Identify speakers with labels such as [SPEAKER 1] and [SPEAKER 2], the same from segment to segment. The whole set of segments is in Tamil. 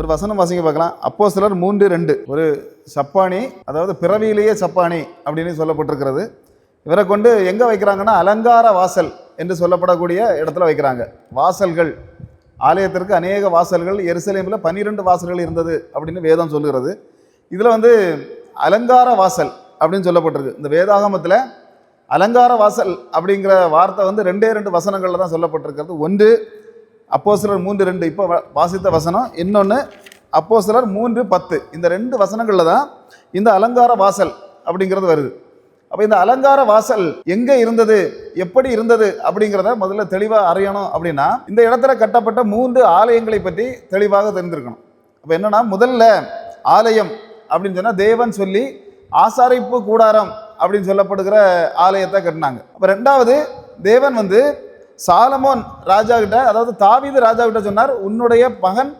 [SPEAKER 1] ஒரு வசனம் வாசிங்க பார்க்கலாம். அப்போ சிலர் மூன்று ரெண்டு. ஒரு சப்பானி அதாவது பிறவியிலேயே சப்பானி அப்படின்னு சொல்லப்பட்டிருக்கிறது. இவரை கொண்டு எங்கே வைக்கிறாங்கன்னா அலங்கார வாசல் என்று சொல்லப்படக்கூடிய இடத்துல வைக்கிறாங்க. வாசல்கள். ஆலயத்திற்கு அநேக வாசல்கள். எருசலேமில் பன்னிரெண்டு வாசல்கள் இருந்தது அப்படின்னு வேதம் சொல்லுகிறது. இதில் வந்து அலங்கார வாசல் அப்படின்னு சொல்லப்பட்டிருக்கு. இந்த வேதாகமத்தில் அலங்கார வாசல் அப்படிங்கிற வார்த்தை வந்து ரெண்டே ரெண்டு வசனங்களில் தான் சொல்லப்பட்டிருக்கிறது. ஒன்று அப்போஸ்தலர் மூன்று ரெண்டு இப்போ வ- வாசித்த வசனம். இன்னொன்று அப்போஸ்தலர் மூன்று பத்து. இந்த ரெண்டு வசனங்களில் தான் இந்த அலங்கார வாசல் அப்படிங்கிறது வருது. அப்போ இந்த அலங்கார வாசல் எங்கே இருந்தது? எப்படி இருந்தது? அப்படிங்கிறத முதல்ல தெளிவாக அறியணும் அப்படின்னா இந்த இடத்துல கட்டப்பட்ட மூன்று ஆலயங்களை பற்றி தெளிவாக தெரிந்திருக்கணும். அப்போ என்னென்னா முதல்ல ஆலயம் அப்படின்னு சொன்னால் தேவன் சொல்லி ஆசாரிப்பு கூடாரம் அப்படின்னு சொல்லப்படுகிற ஆலயத்தை கட்டினாங்க. அப்போ ரெண்டாவது தேவன் வந்து சாலமோன் ராஜா கிட்ட அதாவது தாவீது ராஜா கிட்ட சொன்னார் உன்னுடைய மகன்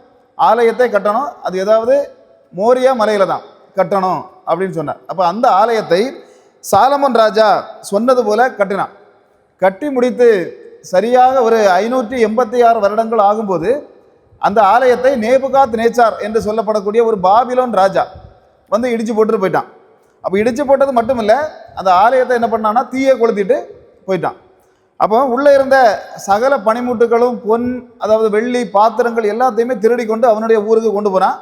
[SPEAKER 1] ஆலயத்தை கட்டணும். அது ஏதாவது மோரியா மலையில தான் கட்டணும் அப்படின்னு சொன்னார். அப்போ அந்த ஆலயத்தை சாலமோன் ராஜா சொன்னது போல கட்டினான். கட்டி முடித்து சரியாக ஒரு ஐநூற்றி எண்பத்தி ஆறு வருடங்கள் ஆகும்போது அந்த ஆலயத்தை நேபுகாத் நேச்சார் என்று சொல்லப்படக்கூடிய ஒரு பாபிலோன் ராஜா வந்து இடிச்சு போட்டுட்டு போயிட்டான். அப்போ இடிச்சு போட்டது மட்டும் இல்லை அந்த ஆலயத்தை என்ன பண்ணான்னா தீயை கொளுத்திட்டு போயிட்டான். அப்போ உள்ளே இருந்த சகல பனிமூட்டுகளும் பொன் அதாவது வெள்ளி பாத்திரங்கள் எல்லாத்தையுமே திருடி கொண்டு அவனுடைய ஊருக்கு கொண்டு போனான்.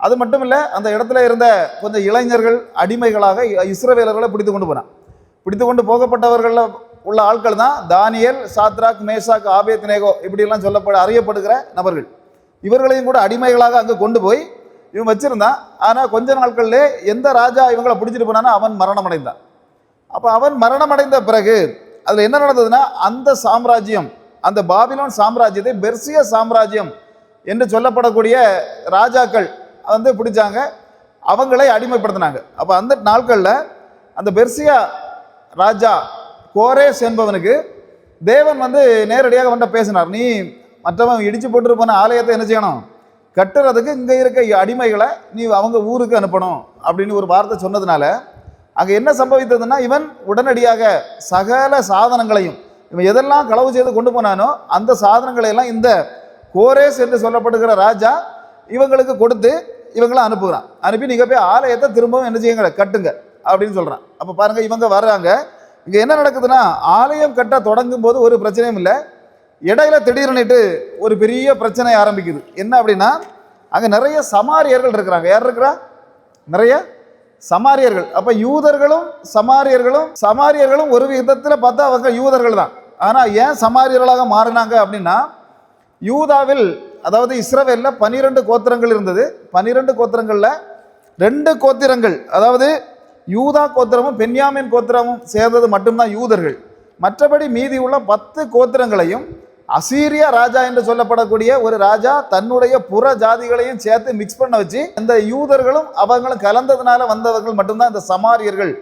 [SPEAKER 1] அது மட்டும் இல்லை அந்த இடத்துல இருந்த கொஞ்சம் இளைஞர்கள் அடிமைகளாக இஸ்ரவேலர்களை பிடித்து கொண்டு போனான். பிடித்து கொண்டு போகப்பட்டவர்களில் உள்ள ஆட்கள் தான் Daniel Shadrach Meshach Abednego இப்படியெல்லாம் சொல்லப்பட அறியப்படுகிற நபர்கள். இவர்களையும் கூட அடிமைகளாக அங்கே கொண்டு போய் இவன் வச்சிருந்தான். ஆனால் கொஞ்ச நாட்கள்லேயே எந்த ராஜா இவங்களை பிடிச்சிட்டு போனானோ அவன் மரணம் அடைந்தான் அப்போ அவன் மரணம் அடைந்த பிறகு அதில் என்ன நடந்ததுன்னா அந்த சாம்ராஜ்யம் அந்த பாபிலோன் சாம்ராஜ்யத்தை பெர்சிய சாம்ராஜ்யம் என்று சொல்லப்படக்கூடிய ராஜாக்கள் வந்து பிடிச்சாங்க. அவங்களை அடிமைப்படுத்தினாங்க. அப்போ அந்த நாட்களில் அந்த பெர்சியா ராஜா கோரேஸ் என்பவனுக்கு தேவன் வந்து நேரடியாக அவன்கிட்ட பேசினார். நீ மற்றவன் இடிச்சு போட்டு போன ஆலயத்தை என்ன செய்யணும்? கட்டுறதுக்கு இங்கே இருக்க அடிமைகளை நீ அவங்க ஊருக்கு அனுப்பணும். அப்படின்னு ஒரு வார்த்தை சொன்னதுனால அங்கே என்ன சம்பவித்ததுன்னா இவன் உடனடியாக சகல சாதனங்களையும் இவன் எதெல்லாம் களவு செய்து கொண்டு போனானோ அந்த சாதனங்களை எல்லாம் இந்த கோரேஸ் என்று சொல்லப்படுகிற ராஜா இவங்களுக்கு கொடுத்து இவங்களை அனுப்புகிறான். அனுப்பி நீங்கள் போய் ஆலயத்தை திரும்பவும் என்ன செய்யுங்க கட்டுங்க அப்படின்னு சொல்கிறான் அப்போ பாருங்கள் இவங்க வர்றாங்க. இங்கே என்ன நடக்குதுன்னா ஆலயம் கட்ட தொடங்கும் போது ஒரு பிரச்சனையும் இல்லை. இடையில திடீர்னுட்டு ஒரு பெரிய பிரச்சனை ஆரம்பிக்குது. என்ன அப்படின்னா அங்கே நிறைய சமாரியர்கள் இருக்கிறாங்க. யார் இருக்கிறா? நிறைய சமாரியர்கள். அப்போ யூதர்களும் சமாரியர்களும் சமாரியர்களும் ஒரு விதத்தில் பார்த்தா அவங்க யூதர்கள் தான். ஆனால் ஏன் சமாரியர்களாக மாறினாங்க அப்படின்னா யூதாவில் அதாவது இஸ்ரவேலில் பனிரெண்டு கோத்திரங்கள் இருந்தது. பனிரெண்டு கோத்திரங்களில் ரெண்டு கோத்திரங்கள் அதாவது யூதா கோத்திரமும் பென்யாமின் கோத்திரமும் சேர்ந்தது மட்டும்தான் யூதர்கள். மற்றபடி மீதி உள்ள பத்து கோத்திரங்களையும் அசீரியா ராஜா என்று சொல்லப்படக்கூடிய ஒரு ராஜா தன்னுடைய புற ஜாதிகளையும் சேர்த்து மிக்ஸ் பண்ண வச்சு இந்த யூதர்களும் அவங்களும் கலந்ததுனால வந்தவர்கள் மட்டும்தான் இந்த சமாரியர்கள்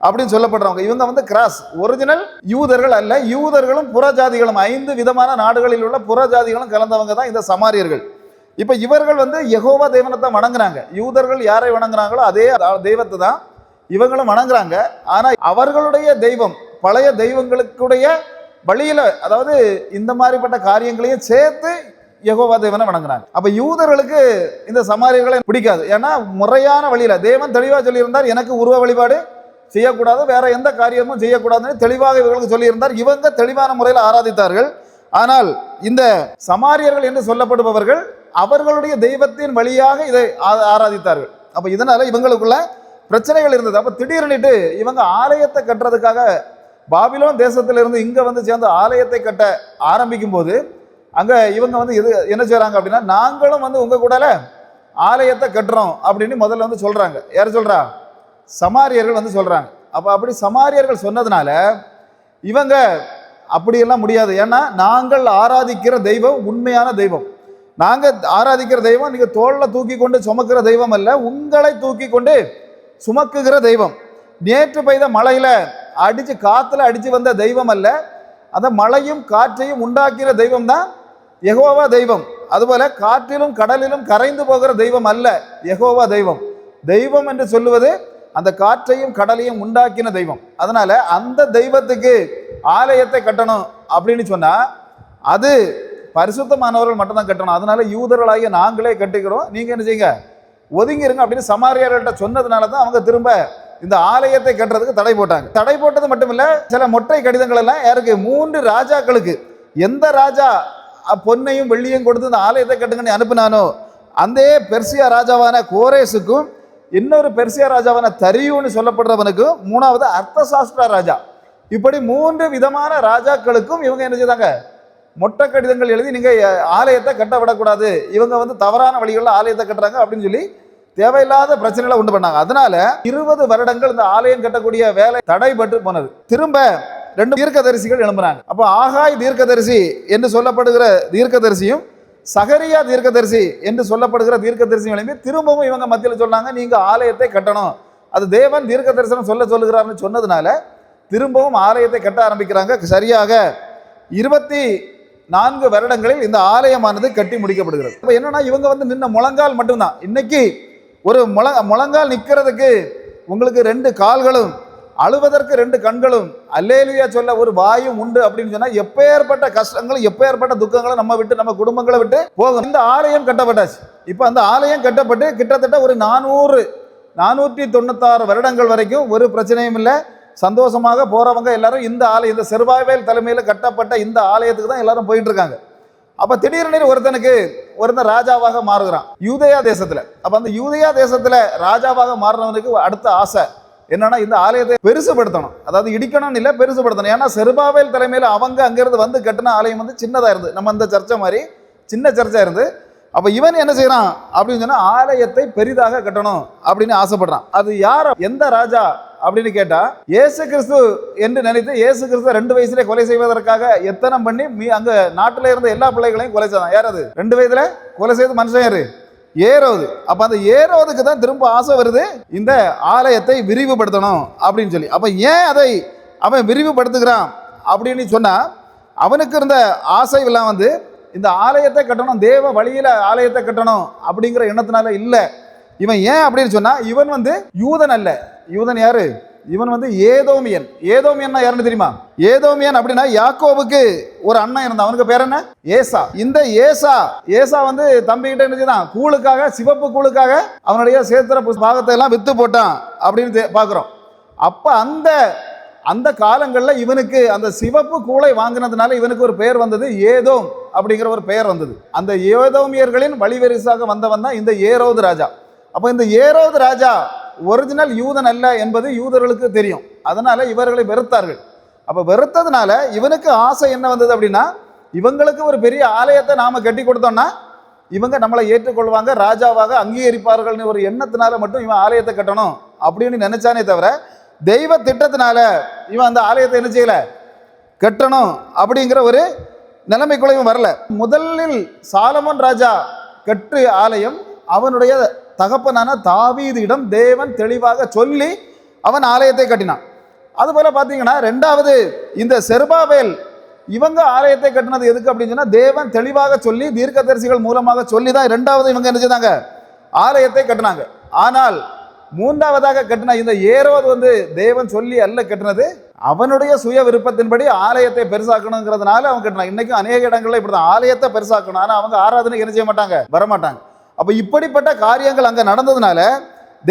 [SPEAKER 1] அப்படின்னு சொல்லப்படுறவங்க. இவங்க வந்து கிராஸ் ஒரிஜினல் யூதர்கள் அல்ல யூதர்களும் புற ஜாதிகளும் ஐந்து விதமான நாடுகளில் உள்ள புற ஜாதிகளும் கலந்தவங்க தான் இந்த சமாரியர்கள். இப்போ இவர்கள் வந்து யகோவா தெய்வனை தான் வணங்குறாங்க. யூதர்கள் யாரை வணங்குறாங்களோ அதே தெய்வத்தை தான் இவங்களும் வணங்குறாங்க. ஆனால் அவர்களுடைய தெய்வம் பழைய தெய்வங்களுக்குடைய வழியில் அதாவது இந்த மாதிரிப்பட்ட காரியங்களையும் சேர்த்து யகோவா தேவனை வணங்குறாங்க. அப்ப யூதர்களுக்கு இந்த சமாரியர்களை பிடிக்காது. ஏன்னா முறையான வழியில தேவன் தெளிவாக சொல்லியிருந்தார் எனக்கு உருவ வழிபாடு செய்யக்கூடாது வேற எந்த காரியமும் செய்யக்கூடாதுன்னு தெளிவாக இவர்களுக்கு சொல்லியிருந்தார். இவங்க தெளிவான முறையில் ஆராதித்தார்கள். ஆனால் இந்த சமாரியர்கள் என்று சொல்லப்படுபவர்கள் அவர்களுடைய தெய்வத்தின் வழியாக இதை ஆராதித்தார்கள். அப்ப இதனால இவங்களுக்குள்ள பிரச்சனைகள் இருந்தது. அப்ப திடீர்னுட்டு இவங்க ஆலயத்தை கட்டுறதுக்காக பாபிலோன் தேசத்திலிருந்து இங்கே வந்து சேர்ந்து ஆலயத்தை கட்ட ஆரம்பிக்கும் போது அங்கே இவங்க வந்து எது என்ன செய்கிறாங்க அப்படின்னா நாங்களும் வந்து உங்கள் கூடல ஆலயத்தை கட்டுறோம் அப்படின்னு முதல்ல வந்து சொல்கிறாங்க யார் சொல்கிறா சமாரியர்கள் வந்து சொல்கிறாங்க அப்போ அப்படி சமாரியர்கள் சொன்னதுனால இவங்க அப்படியெல்லாம் முடியாது. ஏன்னா நாங்கள் ஆராதிக்கிற தெய்வம் உண்மையான தெய்வம். நாங்கள் ஆராதிக்கிற தெய்வம் நீங்கள் தோளில் தூக்கி கொண்டு சுமக்கிற தெய்வம் அல்ல உங்களை தூக்கி கொண்டு சுமக்குகிற தெய்வம். நேற்று பெய்த மழையில் அடித்து காற்றுல அடித்து வந்த தெய்வம் அல்ல. அந்த மழையும் காற்றையும் உண்டாக்கிற தெய்வம் தான் எகோவா தெய்வம். அதுபோல காற்றிலும் கடலிலும் கரைந்து போகிற தெய்வம் அல்ல எகோவா தெய்வம். தெய்வம் என்று சொல்லுவது அந்த காற்றையும் கடலையும் உண்டாக்கின தெய்வம். அதனால அந்த தெய்வத்துக்கு ஆலயத்தை கட்டணும் அப்படின்னு சொன்னா அது பரிசுத்தமானவர்கள் மட்டும்தான் கட்டணும். அதனால யூதர்களாகிய நாங்களே கட்டிக்கிறோம் நீங்க என்ன செய்யுங்க? ஒதுங்கிருங்க அப்படின்னு சமாரியார்கள்ட்ட சொன்னதுனால தான் அவங்க திரும்ப இந்த ஆலயத்தை கட்டுறதுக்கு தடை போட்டாங்க. தடை போட்டது மட்டும் இல்ல சில மொட்டை கடிதங்கள் எல்லாம் யாருக்கு? மூன்று ராஜாக்களுக்கு. எந்த ராஜா பொன்னையும் வெள்ளியும் கொடுத்து இந்த ஆலயத்தை கட்டுங்கன்னு அனுப்பினானோ அந்த பெர்சியா ராஜாவான கோரேஸுக்கும் இன்னொரு பெர்சியா ராஜாவான தரியுன்னு சொல்லப்படுறவனுக்கும் மூணாவது அர்த்தசாஸ்திரா ராஜா. இப்படி மூன்று விதமான ராஜாக்களுக்கும் இவங்க என்ன செய்தாங்க? மொட்டை கடிதங்கள் எழுதி நீங்க ஆலயத்தை கட்ட விடக்கூடாது. இவங்க வந்து தவறான வழிகளில் ஆலயத்தை கட்டுறாங்க அப்படின்னு சொல்லி தேவையில்லாத பிரச்சனைகளை உண்டு பண்ணாங்க. அதனால இருபது வருடங்கள் இந்த ஆலயம் கட்டக்கூடிய வேலை தடைபட்டு போனது. திரும்ப ரெண்டு தீர்க்கதரிசிகள் எழும்புறாங்க அப்போ ஆகாய் தீர்க்கதரிசி என்று சொல்லப்படுகிற தீர்க்கதரிசியும் சகரியா தீர்க்கதரிசி என்று சொல்லப்படுகிற தீர்க்கதரிசியும் எழும்பி திரும்பவும் இவங்க மத்தியில் சொன்னாங்க நீங்கள் ஆலயத்தை கட்டணும். அது தேவன் தீர்க்க தரிசனம் சொல்ல சொல்லுகிறார்னு சொன்னதுனால திரும்பவும் ஆலயத்தை கட்ட ஆரம்பிக்கிறாங்க. சரியாக இருபத்தி நான்கு வருடங்களில் இந்த ஆலயமானது கட்டி முடிக்கப்படுகிறது. இப்போ என்னன்னா இவங்க வந்து நின்ன முழங்கால் மட்டும்தான். இன்னைக்கு ஒரு முழ முழங்கால் நிற்கிறதுக்கு உங்களுக்கு ரெண்டு கால்களும் அழுவதற்கு ரெண்டு கண்களும் அல்லேலியா சொல்ல ஒரு வாயும் உண்டு அப்படின்னு சொன்னால் எப்பேற்பட்ட கஷ்டங்களும் எப்பேற்பட்ட துக்கங்களும் நம்ம விட்டு நம்ம குடும்பங்களை விட்டு போகும். இந்த ஆலயம் கட்டப்பட்டாச்சு. இப்போ அந்த ஆலயம் கட்டப்பட்டு கிட்டத்தட்ட ஒரு நானூறு நானூற்றி தொண்ணூத்தாறு வருடங்கள் வரைக்கும் ஒரு பிரச்சனையும் இல்லை. சந்தோஷமாக போகிறவங்க எல்லாரும் இந்த ஆலயம் இந்த செருவாய்வேல் தலைமையில் கட்டப்பட்ட இந்த ஆலயத்துக்கு தான் எல்லாரும் போயிட்டு இருக்காங்க. அப்போ திடீர்னு ஒருத்தனுக்கு ஒருத்தன் ராஜாவாக மாறுகிறான். யூதயா தேசத்தில். அப்போ அந்த யூதயா தேசத்தில் ராஜாவாக மாறினவனுக்கு அடுத்த ஆசை என்னன்னா இந்த ஆலயத்தை பெருசுபடுத்தணும். அதாவது இடிக்கணும்னு இல்லை பெருசுபடுத்தணும். ஏன்னா செருபாவேல் தலைமையில் அவங்க அங்கேருந்து வந்து கட்டின ஆலயம் வந்து சின்னதாக இருந்து நம்ம இந்த சர்ச்சை மாதிரி சின்ன சர்ச்சாக இருந்து அப்போ இவன் என்ன செய்கிறான் அப்படின்னு சொன்னால் ஆலயத்தை பெரிதாக கட்டணும் அப்படின்னு ஆசைப்படுறான். அது யார் எந்த ராஜா அப்படின்னு கேட்டால் ஏசு கிறிஸ்து என்று நினைத்து ஏசு கிறிஸ்து ரெண்டு வயசுல கொலை செய்வதற்காக எத்தனை பண்ணி மீ அங்கே நாட்டில் இருந்த எல்லா பிள்ளைகளையும் கொலை செய்தான். யார் அது? ரெண்டு வயதுல கொலை செய்து மனுஷன் யாரு? ஏரோது. அப்போ அந்த ஏரோதுக்கு தான் திரும்ப ஆசை வருது இந்த ஆலயத்தை விரிவுபடுத்தணும் அப்படின்னு சொல்லி. அப்போ ஏன் அதை அவன் விரிவுபடுத்துகிறான் அப்படின்னு சொன்னால் அவனுக்கு இருந்த ஆசை எல்லாம் வந்து இந்த ஆலயத்தை கட்டணும் தேவ வழியில் ஆலயத்தை கட்டணும் அப்படிங்கிற எண்ணத்தினால இல்லை. இவன் ஏன் அப்படின்னு சொன்னால் இவன் வந்து யூதன் அல்ல. யூதன் யாரு? இவன் வந்து ஏதோமியன். ஏதோமியன்னா யாருன்னு தெரியுமா? ஏதோமியன் அப்படின்னா யாக்கோவுக்கு ஒரு அண்ணன் இருந்தான். அவனுக்கு பேர் என்ன? ஏசா. இந்த ஏசா ஏசா வந்து தம்பி கிட்ட கூழுக்காக சிவப்பு கூழுக்காக அவனுடைய சேத்திர பாகத்தை எல்லாம் வித்து போட்டான் அப்படின்னு பார்க்குறோம். அப்போ அந்த அந்த காலங்களில் இவனுக்கு அந்த சிவப்பு கூளை வாங்கினதுனால இவனுக்கு ஒரு பெயர் வந்தது ஏதோம் அப்படிங்கிற ஒரு பெயர் வந்தது. அந்த ஏதோமியர்களின் வழிவரிசாக வந்தவன் தான் இந்த ஏரோது ராஜா. அப்போ இந்த ஏரோது ராஜா ஒரிஜினல் யூதன் அல்ல என்பது யூதர்களுக்கு தெரியும். அதனால் இவர்களை வெறுத்தார்கள். அப்போ வெறுத்ததுனால இவனுக்கு ஆசை என்ன வந்தது அப்படின்னா இவங்களுக்கு ஒரு பெரிய ஆலயத்தை நாம் கட்டி கொடுத்தோம்னா இவங்க நம்மளை ஏற்றுக்கொள்வாங்க ராஜாவாக அங்கீகரிப்பார்கள்னு ஒரு எண்ணத்தினால மட்டும் இவன் ஆலயத்தை கட்டணும் அப்படின்னு நினைச்சானே தவிர தெய்வ திட்டத்தினால இவன் அந்த ஆலயத்தை என்ன செய்யல? கட்டணும் அப்படிங்கிற ஒரு நிலைமைக்குள்ள இவன் வரல. முதலில் சாலமன் ராஜா கட்டு ஆலயம் அவனுடைய தகப்பனான தாவீதிடம் தேவன் தெளிவாக சொல்லி அவன் ஆலயத்தை கட்டினான். அதுபோல் பார்த்தீங்கன்னா ரெண்டாவது இந்த செருபாவேல் இவங்க ஆலயத்தை கட்டினது எதுக்கு அப்படின்னு சொன்னால் தேவன் தெளிவாக சொல்லி தீர்க்கதரிசிகள் மூலமாக சொல்லி தான் ரெண்டாவது இவங்க என்ன செய்தாங்க? ஆலயத்தை கட்டினாங்க. ஆனால் மூன்றாவதாக கட்டின இந்த ஏரோது வந்து தேவன் சொல்லி அல்ல கட்டினது அவனுடைய சுய விருப்பத்தின்படி ஆலயத்தை பெருசாக்கணுங்கிறதுனால அவன் கட்டினான். இன்னைக்கும் அநேக இடங்கள்ல இப்படிதான். ஆலயத்தை பெருசாக்கணும். ஆனால் அவங்க ஆராதனைக்கு என்ன செய்ய மாட்டாங்க? வரமாட்டாங்க. அப்போ இப்படிப்பட்ட காரியங்கள் அங்கே நடந்ததுனால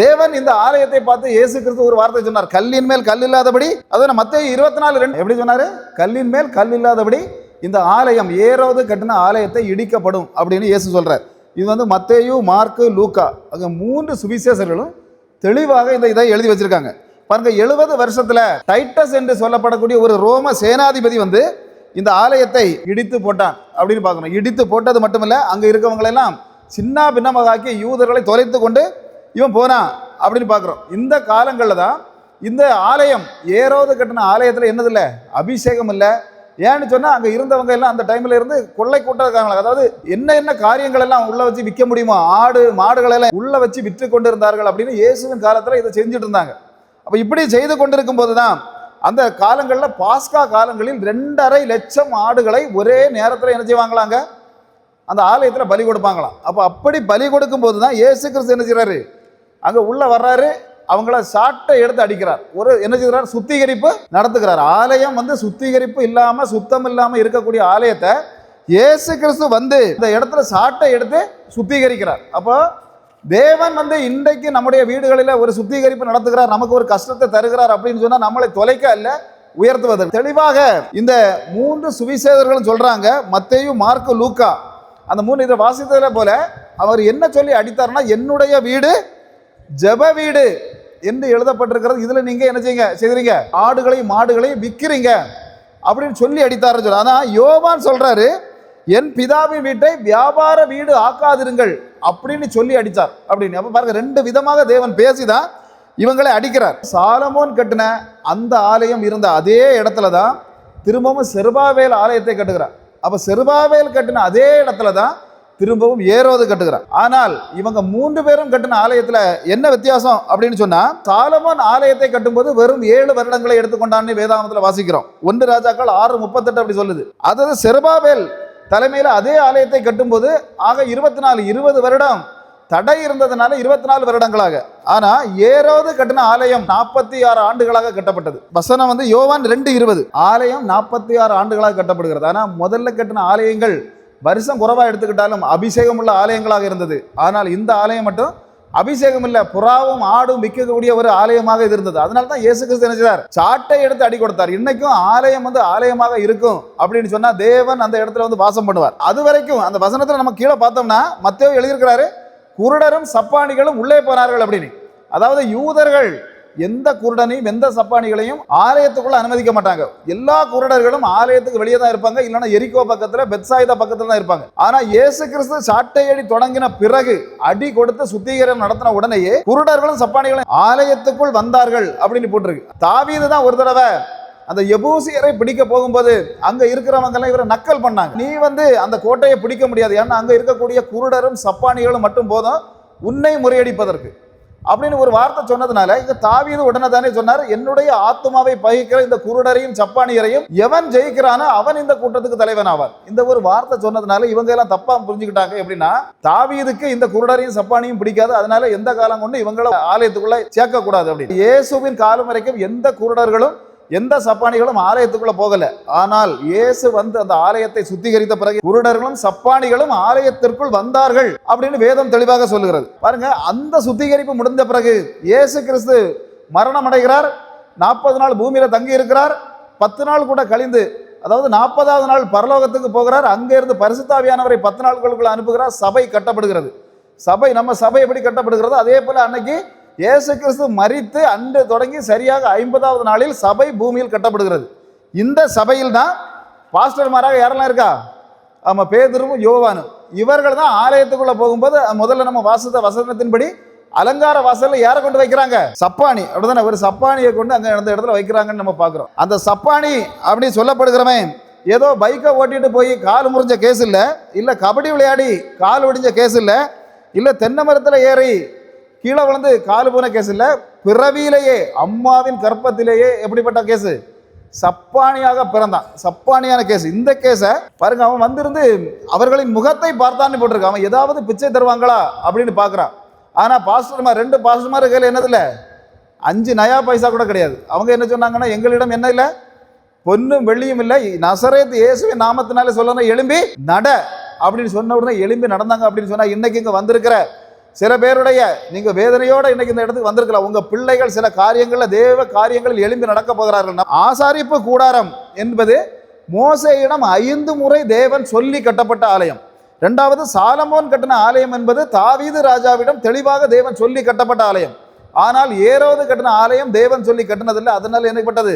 [SPEAKER 1] தேவன் இந்த ஆலயத்தை பார்த்து இயேசு கிறிஸ்து ஒரு வார்த்தை சொன்னார். கல்லின் மேல் கல் இல்லாதபடி அதான் மத்திய இருபத்தி நாலு ரெண்டு எப்படி சொன்னார்? கல்லின் மேல் கல் இல்லாதபடி இந்த ஆலயம் ஏறாவது கட்டின ஆலயத்தை இடிக்கப்படும் அப்படின்னு இயேசு சொல்கிறார் இது வந்து மத்தேயு மார்க்கு லூக்கா அங்கே மூன்று சுவிசேஷர்களும் தெளிவாக இந்த இதை எழுதி வச்சிருக்காங்க. பாருங்க எழுபது வருஷத்துல டைட்டஸ் என்று சொல்லப்படக்கூடிய ஒரு ரோம சேனாதிபதி வந்து இந்த ஆலயத்தை இடித்து போட்டான் அப்படின்னு பார்க்கணும். இடித்து போட்டது மட்டுமில்ல அங்கே இருக்கவங்களெல்லாம் சின்ன பின்னமாக்கி யூதர்களை தொலைத்து கொண்டு இவன் போனான் அப்படின்னு பார்க்குறோம். இந்த காலங்களில் தான் இந்த ஆலயம் ஏறாவது கட்டின ஆலயத்தில் என்னது இல்லை? அபிஷேகம் இல்லை ஏன்னு சொன்னால் அங்கே இருந்தவங்க எல்லாம் அந்த டைமில் இருந்து கொள்ளை கூட்டிருக்காங்களா அதாவது என்ன என்ன காரியங்கள் எல்லாம் உள்ள வச்சு விற்க முடியுமோ ஆடு மாடுகளை எல்லாம் உள்ள வச்சு விற்று கொண்டு இருந்தார்கள் அப்படின்னு இயேசுவின் காலத்தில் இதை செஞ்சுட்டு இருந்தாங்க. அப்போ இப்படி செய்து கொண்டிருக்கும் போது தான் அந்த காலங்களில் பாஸ்கா காலங்களில் ரெண்டரை லட்சம் ஆடுகளை ஒரே நேரத்தில் என்ன செய்வாங்களாங்க? அந்த ஆலயத்தில் பலி கொடுப்பாங்களாம். அப்போ அப்படி பலி கொடுக்கும் போது தான் இயேசு கிறிஸ்து என்ன செய்கிறாரு அங்கே உள்ளே வர்றாரு அவங்கள சாட்டை எடுத்து அடிக்கிறார். ஒரு என்ன செய்கிறார்? சுத்திகரிப்பு நடத்துகிறார். ஆலயம் வந்து சுத்திகரிப்பு இல்லாமல் சுத்தம் இல்லாமல் இருக்கக்கூடிய ஆலயத்தை இயேசு கிறிஸ்து வந்து இந்த இடத்துல சாட்டை எடுத்து சுத்திகரிக்கிறார். அப்போ தேவன் வந்து இன்றைக்கு நம்முடைய வீடுகளில் ஒரு சுத்திகரிப்பு நடத்துகிறார். நமக்கு ஒரு கஷ்டத்தை தருகிறார் அப்படின்னு சொன்னால் நம்மளை தொலைக்க அல்ல உயர்த்துவது தெளிவாக இந்த மூன்று சுவிசேதர்களும் சொல்கிறாங்க மத்தேயு மார்க்கு லூக்கா. அந்த மூணு இதை வாசித்ததில் போல அவர் என்ன சொல்லி அடித்தார்னா என்னுடைய வீடு ஜெப வீடு என்று எழுதப்பட்டிருக்கிறது. இதில் நீங்கள் என்ன செய்யுங்க? செய்கிறீங்க ஆடுகளையும் மாடுகளையும் விற்கிறீங்க அப்படின்னு சொல்லி அடித்தாரு சொல்ல ஆனால் யோவான் சொல்கிறாரு என் பிதாவின் வீட்டை வியாபார வீடு ஆக்காதிருங்கள் அப்படின்னு சொல்லி அடித்தார். அப்படின்னு. அப்போ பாருங்க ரெண்டு விதமாக தேவன் பேசிதான் இவங்களை அடிக்கிறார். சாலமோன் கட்டின அந்த ஆலயம் இருந்த அதே இடத்துல தான் திரும்பவும் செருபாவேல் ஆலயத்தை கட்டுகிறார். அப்போ செருபாவேல் கட்டின அதே இடத்துல தான் திரும்பவும் ஏரோது கட்டுகிறார். ஆனால் இவங்க மூன்று பேரும் கட்டின ஆலயத்தில் என்ன வித்தியாசம் அப்படின்னு சொன்னா சாலமோன் ஆலயத்தை கட்டும்போது வெறும் ஏழு வருடங்களை எடுத்துக்கொண்டான்னு வேதாமத்தில் வாசிக்கிறோம். ஒன்று ராஜாக்கள் ஆறு முப்பத்தெட்டு அப்படி சொல்லுது. அதாவது செருபாவேல் தலைமையில் அதே ஆலயத்தை கட்டும்போது ஆக இருபத்தி நாலு இருபது வருடம் தடை இருந்ததுனால இருபத்தி நாலு வருடங்களாக. ஆனா ஏறாவது கட்டின ஆலயம் நாற்பத்தி ஆறு ஆண்டுகளாக கட்டப்பட்டது. வசனம் வந்து யோவான் ரெண்டு இருபது. ஆலயம் நாற்பத்தி ஆறு ஆண்டுகளாக கட்டப்படுகிறது. ஆனா முதல்ல கட்டின ஆலயங்கள் வருஷம் குறைவாக எடுத்துக்கிட்டாலும் அபிஷேகம் உள்ள ஆலயங்களாக இருந்தது. ஆனால் இந்த ஆலயம் மட்டும் அபிஷேகம் இல்ல புறாவும் ஆடும் விற்கக்கூடிய ஒரு ஆலயமாக இது இருந்தது. அதனால தான் இயேசு கிறிஸ்து நினைச்சார் செய்தார்? சாட்டை எடுத்து அடி கொடுத்தார். இன்னைக்கும் ஆலயம் வந்து ஆலயமாக இருக்கும் அப்படின்னு சொன்னா தேவன் அந்த இடத்துல வந்து வாசம் பண்ணுவார். அது வரைக்கும் அந்த வசனத்துல நம்ம கீழே பார்த்தோம்னா மத்தியோ எழுதியிருக்கிறாரு குருடரும் சப்பானிகளும் உள்ளே போனார்கள் அப்படின்னு. அதாவது யூதர்கள் எந்த குருடனையும் எந்த சப்பானிகளையும் ஆலயத்துக்குள்ள அனுமதிக்க மாட்டாங்க. எல்லா குருடர்களும் ஆலயத்துக்கு வெளியே தான் இருப்பாங்க. இல்லைன்னா எரிக்கோ பக்கத்துல பெட்சாயுதா பக்கத்துல தான் இருப்பாங்க. ஆனா இயேசு கிறிஸ்து சாட்டையடி தொடங்கின பிறகு அடி கொடுத்து சுத்திகரம் நடத்தின உடனேயே குருடர்களும் சப்பானிகளும் ஆலயத்துக்குள் வந்தார்கள் அப்படின்னு போட்டிருக்கு. தாவீது தான் ஒரு தடவை அந்த எபூசியரை பிடிக்க போகும்போது அங்க இருக்கிறவங்க எல்லாம் இவரை நக்கல் பண்ணாங்க. நீ வந்து அந்த கோட்டையை பிடிக்க முடியாது. ஏன்னா அங்க இருக்கக்கூடிய குருடரும் சப்பானிகளும் மட்டும் போதும். உன்னை முறியடிப்பதற்கு. அப்படின்னு ஒரு வார்த்தை சொன்னதுனால இங்க தாவீது உடனே தானே சொன்னார் என்னுடைய ஆத்மாவை பகிக்கிற இந்த குருடரையும் சப்பானியரையும் எவன் ஜெயிக்கிறானோ அவன் இந்த கூட்டத்துக்கு தலைவன் ஆவார் இந்த ஒரு வார்த்தை சொன்னதுனால இவங்க எல்லாம் தப்பா புரிஞ்சுக்கிட்டாங்க. எப்படின்னா தாவீதுக்கு இந்த குருடரையும் சப்பானியும் பிடிக்காது. அதனால எந்த காலம் கொண்டு இவங்கள ஆலயத்துக்குள்ள சேர்க்க கூடாது அப்படின்னு. இயேசுவின் காலம் வரைக்கும் எந்த குருடர்களும் எந்த சப்பானிகளும் ஆலயத்துக்குள்ள போகல. ஆனால் இயேசு வந்து அந்த ஆலயத்தை சுத்திகரித்த பிறகு குருடர்களும் சப்பானிகளும் ஆலயத்திற்குள் வந்தார்கள் அப்படின்னு வேதம் தெளிவாக சொல்லுகிறது. பாருங்க அந்த சுத்திகரிப்பு முடிந்த பிறகு இயேசு கிறிஸ்து மரணம் அடைகிறார். நாற்பது நாள் பூமியில தங்கி இருக்கிறார். பத்து நாள் கூட கழிந்து அதாவது நாற்பதாவது நாள் பரலோகத்துக்கு போகிறார். அங்கேருந்து பரிசுத்தாவியானவரை பத்து நாட்களுக்குள்ள அனுப்புகிறார். சபை கட்டப்படுகிறது. சபை நம்ம சபை எப்படி கட்டப்படுகிறதோ அதே போல அன்னைக்கு இயேசு கிறிஸ்து மறித்து அன்று தொடங்கி சரியாக ஐம்பதாவது நாளில் சபை பூமியில் கட்டப்படுகிறது. இந்த சபையில் தான் பாஸ்டர்மாராக யாரெல்லாம் இருக்கா? ஆமாம் பேதுருவும் யோவானும். இவர்கள் தான் ஆலயத்துக்குள்ளே போகும்போது முதல்ல நம்ம வாசித்த வசனத்தின்படி அலங்கார வாசலில் யாரை கொண்டு வைக்கிறாங்க? சப்பானி. அப்படிதானே ஒரு சப்பானியை கொண்டு அங்கே அந்த இடத்துல வைக்கிறாங்கன்னு நம்ம பார்க்குறோம். அந்த சப்பானி அப்படின்னு சொல்லப்படுகிறவன் ஏதோ பைக்கை ஓட்டிட்டு போய் கால் முறிஞ்ச கேஸ் இல்லை இல்லை கபடி விளையாடி கால் ஒடிஞ்ச கேஸ் இல்லை இல்லை தென்னை மரத்தில் ஏறி கீழே விழுந்து கால் போன கேஸ் இல்லை. பிறவியிலேயே அம்மாவின் கற்பத்திலேயே எப்படிப்பட்ட கேஸு சப்பானியாக பிறந்தான். சப்பானியான கேஸ் இந்த கேஸை பாருங்க அவன் வந்திருந்து அவர்களின் முகத்தை பார்த்தான்னு போட்டிருக்கான். அவன் ஏதாவது பிச்சை தருவாங்களா அப்படின்னு பார்க்குறான். ஆனால் பாஸ்டர்மார் ரெண்டு பாஸ்டர்மார் கையில் என்னதில்ல அஞ்சு நயா பைசா கூட கிடையாது. அவங்க என்ன சொன்னாங்கன்னா எங்களிடம் என்ன இல்லை? பொன்னும் வெள்ளியும் இல்லை. நசரேத் இயேசுவின் நாமத்தினாலே சொல்லணும் எலும்பி நட. அப்படின்னு சொன்ன உடனே எலும்பி நடந்தாங்க அப்படின்னு சொன்னால் இன்னைக்கு இங்கே வந்திருக்கிற சில பேருடைய நீங்க வேதனையோட இன்னைக்கு இந்த இடத்துக்கு வந்திருக்கலாம் உங்க பிள்ளைகள் சில காரியங்களில் தேவ காரியங்களில் எழும்பி நடக்க போகிறார்கள். ஆசாரிப்பு கூடாரம் என்பது மோசையிடம் ஐந்து முறை தேவன் சொல்லி கட்டப்பட்ட ஆலயம். ரெண்டாவது சாலமோன் கட்டின ஆலயம் என்பது தாவீது ராஜாவிடம் தெளிவாக தேவன் சொல்லி கட்டப்பட்ட ஆலயம். ஆனால் ஏறாவது கட்டின ஆலயம் தேவன் சொல்லி கட்டினதில்லை. அதனால் என்னப்பட்டது?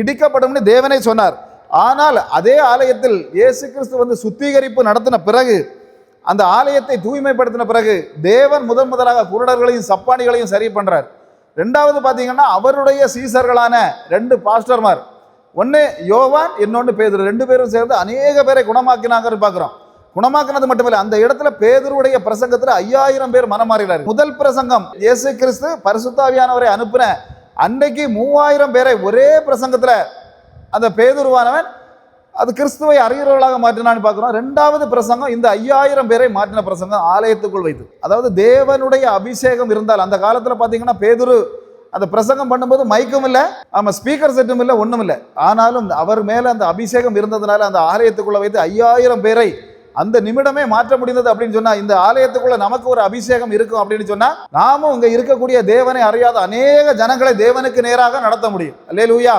[SPEAKER 1] இடிக்கப்படும்னு தேவனே சொன்னார். ஆனால் அதே ஆலயத்தில் இயேசு கிறிஸ்து வந்து சுத்திகரிப்பு நடத்தின பிறகு அந்த ஆலயத்தை தூய்மைப்படுத்தின பிறகு தேவன் முதன் முதலாக குருடர்களையும் சப்பானிகளையும் சரி பண்ணுறார் ரெண்டாவது பார்த்தீங்கன்னா அவருடைய சீசர்களான ரெண்டு பாஸ்டர்மார். ஒன்று யோவான் இன்னொன்று பேதர். ரெண்டு பேரும் சேர்ந்து அநேக பேரை குணமாக்கினாங்கன்னு பார்க்குறோம் குணமாக்கினது மட்டுமில்லை அந்த இடத்துல பேதுருடைய பிரசங்கத்தில் ஐயாயிரம் பேர் மனம் மாறினார். முதல் பிரசங்கம் இயேசு கிறிஸ்து பரிசுத்தாவியானவரை அனுப்பின அன்றைக்கு மூவாயிரம் பேரை ஒரே பிரசங்கத்தில் அந்த பேதுருவானவன் அது கிறிஸ்துவை அறிகிறவர்களாக மாற்றினான்னு பார்க்குறோம். ரெண்டாவது பிரசங்கம் இந்த ஐயாயிரம் பேரை மாற்றின பிரசங்கம் ஆலயத்துக்குள் வைத்து அதாவது தேவனுடைய அபிஷேகம் இருந்தால் அந்த காலத்தில் பார்த்தீங்கன்னா பேதுரு அந்த பிரசங்கம் பண்ணும்போது மைக்கும் இல்லை ஆமாம் ஸ்பீக்கர் செட்டும் இல்லை ஒன்றும் இல்லை. ஆனாலும் அவர் மேலே அந்த அபிஷேகம் இருந்ததுனால அந்த ஆலயத்துக்குள்ளே வைத்து ஐயாயிரம் பேரை அந்த நிமிடமே மாற்ற முடிந்தது அப்படின்னு சொன்னால் இந்த ஆலயத்துக்குள்ள நமக்கு ஒரு அபிஷேகம் இருக்கும் அப்படின்னு சொன்னால் நாமும் இங்கே இருக்கக்கூடிய தேவனை அறியாத அநேக ஜனங்களை தேவனுக்கு நேராக நடத்த முடியும். அல்லேலூயா.